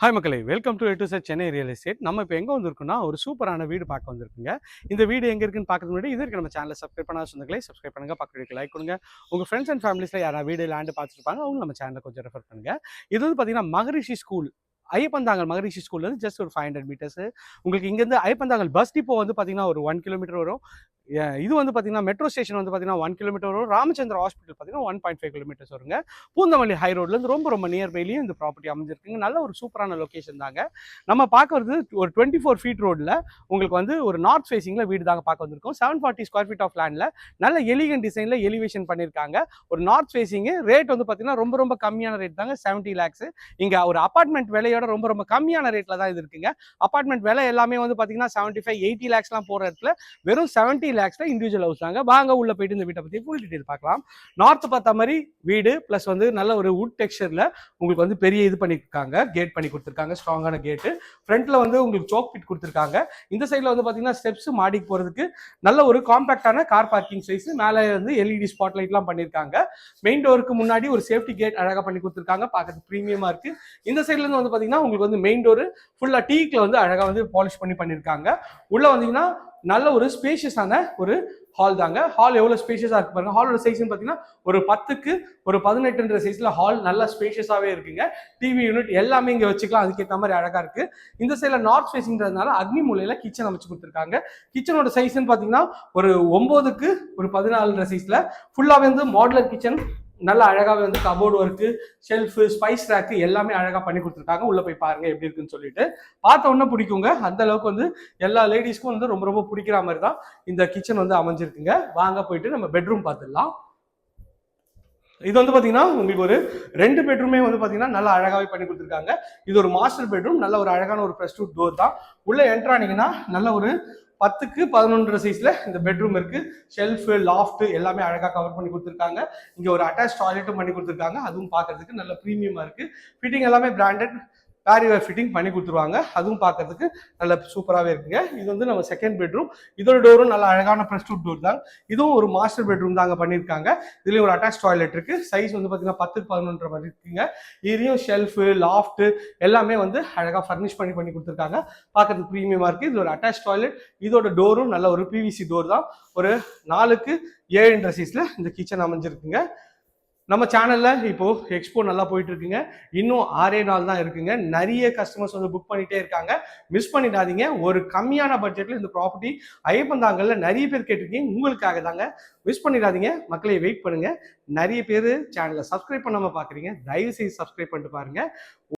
Hi மக்களே welcome to to sir Chennai real estate நம்ம இப்போ எங்கே வந்திருக்கோம்னா ஒரு சூப்பரான வீடு பார்க்க வந்திருக்குங்க. இந்த வீடு எங்கே இருக்குன்னு பார்க்கறது முன்னாடி இது இருக்கு நம்ம சேனலை சப்ஸ்கிரைப் பண்ணாத சொந்தங்களே சப்ஸ்கிரைப் பண்ணுங்க. பக்கத்துக்கு லைக் கொடுங்க. உங்கள் ஃப்ரெண்ட்ஸ் அண்ட் ஃபேமிலிஸில் யாராவது வீடு லேண்டு பார்த்துருப்பாங்க அவங்க நம்ம சேனலை கொஞ்சம் ரெஃபர் பண்ணுங்க. இது வந்து பார்த்தீங்கன்னா மகரிஷி ஸ்கூல் ஐயப்பந்தாங்கல் மகரிஷி ஸ்கூல்லேருந்து ஜஸ்ட் ஒரு ஃபைவ் ஹண்ட்ரட் மீட்டர்ஸ் உங்களுக்கு இங்கேருந்து ஐயப்பந்தாங்கல் பஸ் டிப்போ வந்து பார்த்தீங்கன்னா ஒரு ஒன் கிலோமீட்டர் வரும். இது வந்து பார்த்தீங்கன்னா மெட்ரோ ஸ்டேஷன் வந்து பார்த்தீங்கன்னா ஒன் கிலோமீட்டர் வரும் ராமச்சந்திர ஹாஸ்பிட்டல் பார்த்தீங்கன்னா ஒன் பாயிண்ட் ஃபைவ் கிலோமீட்டர்ஸ் வருங்க. பூந்தமல்லி ஹை ரோட்லேருந்து ரொம்ப ரொம்ப நியர்பைலையும் இந்த ப்ராப்பர்ட்டி அமைஞ்சிருக்குங்க. நல்ல ஒரு சூப்பரான லொக்கேஷன் தாங்க. நம்ம பார்க்கறது ஒரு டுவெண்ட்டி ஃபோர் ஃபீட் ரோடில் உங்களுக்கு வந்து ஒரு நார்த் ஃபேஸிங்கில் வீடு தாங்க பார்க்க வந்திருக்கோம். Seven forty square feet of லேண்டில் நல்ல எலிகன் டிசைனில் எலிவேஷன் பண்ணியிருக்காங்க ஒரு நார்த் ஃபேஸிங்கு ரேட் வந்து பார்த்தீங்கன்னா ரொம்ப ரொம்ப கம்மியான ரேட் தாங்க. செவன்ட்டி லேக்ஸ் இங்கே ஒரு அப்பார்ட்மெண்ட் விலையோட ரொம்ப ரொம்ப கம்மியான ரேட்டில் தான் இது இருக்குங்க. அப்பார்ட்மெண்ட் விலை எல்லாமே வந்து பார்த்தீங்கன்னா செவன்ட்டி ஃபைவ் எயிட்டி லேக்ஸ்லாம் போகிற இடத்துல வெறும் செவன்ட்டி லேக்ஸில் இண்டிவிஜுவல் ஹவுஸ் தாங்க. வாங்க உள்ள போயிட்டு இந்த வீட்டை பற்றி ஃபுல் டீட்டெயில் பார்க்கலாம். நார்த் பார்த்த மாதிரி வீடு ப்ளஸ் வந்து நல்ல ஒரு வுட் டெக்ஸ்சரில் உங்களுக்கு வந்து பெரிய இது பண்ணியிருக்காங்க. கேட் பண்ணி கொடுத்துருக்காங்க ஸ்ட்ராங்கான கேட்டு ஃப்ரண்ட்டில் வந்து உங்களுக்கு சோக் பிட் கொடுத்துருக்காங்க. இந்த சைடில் வந்து பார்த்தீங்கன்னா ஸ்டெப்ஸ் மாடிக்கு போகிறதுக்கு நல்ல ஒரு காம்பாக்டான கார் பார்க்கிங் சைஸ் மேலே வந்து எல்இடி ஸ்பாட் லைட்லாம் பண்ணியிருக்காங்க. மெயின் டோருக்கு முன்னாடி ஒரு சேஃப்டி கேட் அழகாக பண்ணி கொடுத்துருக்காங்க. பார்க்கறதுக்கு ப்ரீமியமாக இருக்கு. இந்த சைட்லேருந்து வந்து பார்த்தீங்கன்னா உங்களுக்கு வந்து மெயின் டோர் ஃபுல்லாக டீக்கில் வந்து அழகாக வந்து பாலிஷ் பண்ணி பண்ணியிருக்காங்க. உள்ளே வந்தீங்கன்னா நல்ல ஒரு ஸ்பேஷியஸான ஒரு ஹால் தாங்க. ஹால் எவ்வளோ ஸ்பேஷியஸாக இருக்கு பாருங்க. ஹாலோட சைஸ்னு பார்த்தீங்கன்னா ஒரு பத்துக்கு ஒரு பதினெட்டுன்ற சைஸில் ஹால் நல்லா ஸ்பேஷியஸாகவே இருக்குங்க. டிவி யூனிட் எல்லாமே இங்கே வச்சுக்கலாம். அதுக்கேற்ற மாதிரி அழகாக இருக்கு. இந்த சைடில் நார்த் ஃபேஸிங்கிறதுனால அக்னி மூலையில் கிச்சன் அமைச்சு கொடுத்துருக்காங்க. கிச்சனோட சைஸ்ன்னு பார்த்தீங்கன்னா ஒரு ஒம்போதுக்கு ஒரு பதினாலுன்ற சைஸில் ஃபுல்லாகவே வந்து மாடுலர் கிச்சன் நல்ல அழகாகவே வந்து cupboard work shelf spice rack எல்லாமே அழகாக பண்ணி கொடுத்துருக்காங்க. உள்ளே போய் பாருங்கள் எப்படி இருக்குன்னு சொல்லிட்டு. பார்த்த உடனே பிடிக்குங்க. அந்த அளவுக்கு வந்து எல்லா லேடிஸ்க்கும் வந்து ரொம்ப ரொம்ப பிடிக்கிற மாதிரி தான் இந்த கிச்சன் வந்து அமைஞ்சிருக்குங்க. வாங்க போயிட்டு நம்ம பெட்ரூம் பார்த்துடலாம். இது வந்து பார்த்தீங்கன்னா உங்களுக்கு ஒரு ரெண்டு பெட்ரூமே வந்து பார்த்தீங்கன்னா நல்லா அழகாகவே பண்ணி கொடுத்துருக்காங்க. இது ஒரு மாஸ்டர் பெட்ரூம் நல்ல ஒரு அழகான ஒரு ப்ரெஸ் டோர் தான். உள்ளே என்ட்ரானீங்கன்னா நல்ல ஒரு பத்துக்கு பதினொன்று சைஸ்ல இந்த பெட்ரூம் இருக்கு. ஷெல்ஃபு லாஃப்ட் எல்லாமே அழகாக கவர் பண்ணி கொடுத்துருக்காங்க. இங்கே ஒரு அட்டாச் டாய்லெட்டும் பண்ணி கொடுத்துருக்காங்க. அதுவும் பார்க்கறதுக்கு நல்ல ப்ரீமியமாக இருக்கு. ஃபிட்டிங் எல்லாமே பிராண்டட் பேரிவேர் ஃபிட்டிங் பண்ணி கொடுத்துருவாங்க. அதுவும் பார்க்கறதுக்கு நல்ல சூப்பராகவே இருக்குங்க. இது வந்து நம்ம செகண்ட் பெட்ரூம் இதோட டோரும் நல்ல அழகான ப்ரெஸ் டூ டோர் தான். இதுவும் ஒரு மாஸ்டர் பெட்ரூம் தாங்க பண்ணியிருக்காங்க. இதுலேயும் ஒரு அட்டாச் டாய்லெட் இருக்கு. சைஸ் வந்து பார்த்தீங்கன்னா பத்துக்கு பதினொன்றரை மாதிரி இருக்குங்க. இதுலேயும் ஷெல்ஃபு லாஃப்ட்டு எல்லாமே வந்து அழகாக ஃபர்னிஷ் பண்ணி பண்ணி கொடுத்துருக்காங்க. பார்க்கறதுக்கு ப்ரீமியமாக இருக்குது இது ஒரு அட்டாச் டாய்லெட் இதோட டோரும் நல்ல ஒரு பிவிசி டோர் தான். ஒரு நாலுக்கு ஏழுன்ற சைஸில் இந்த கிச்சன் அமைஞ்சிருக்குங்க. நம்ம சேனலில் இப்போது எக்ஸ்போ நல்லா போயிட்டு இருக்குங்க இன்னும் ஆறே நாள் தான் இருக்குங்க. நிறைய கஸ்டமர்ஸ் வந்து புக் பண்ணிகிட்டே இருக்காங்க. மிஸ் பண்ணிடாதீங்க. ஒரு கம்மியான பட்ஜெட்டில் இந்த ப்ராப்பர்ட்டி ஐயப்பந்தாங்கல்ல நிறைய பேர் கேட்டிருக்கீங்க. உங்களுக்காக தாங்க. மிஸ் பண்ணிடாதீங்க. மக்களை வெயிட் பண்ணுங்கள் நிறைய பேர் சேனலை சப்ஸ்கிரைப் பண்ணாமல் பார்க்குறீங்க தயவு செய்து சப்ஸ்கிரைப் பண்ணிட்டு பாருங்கள்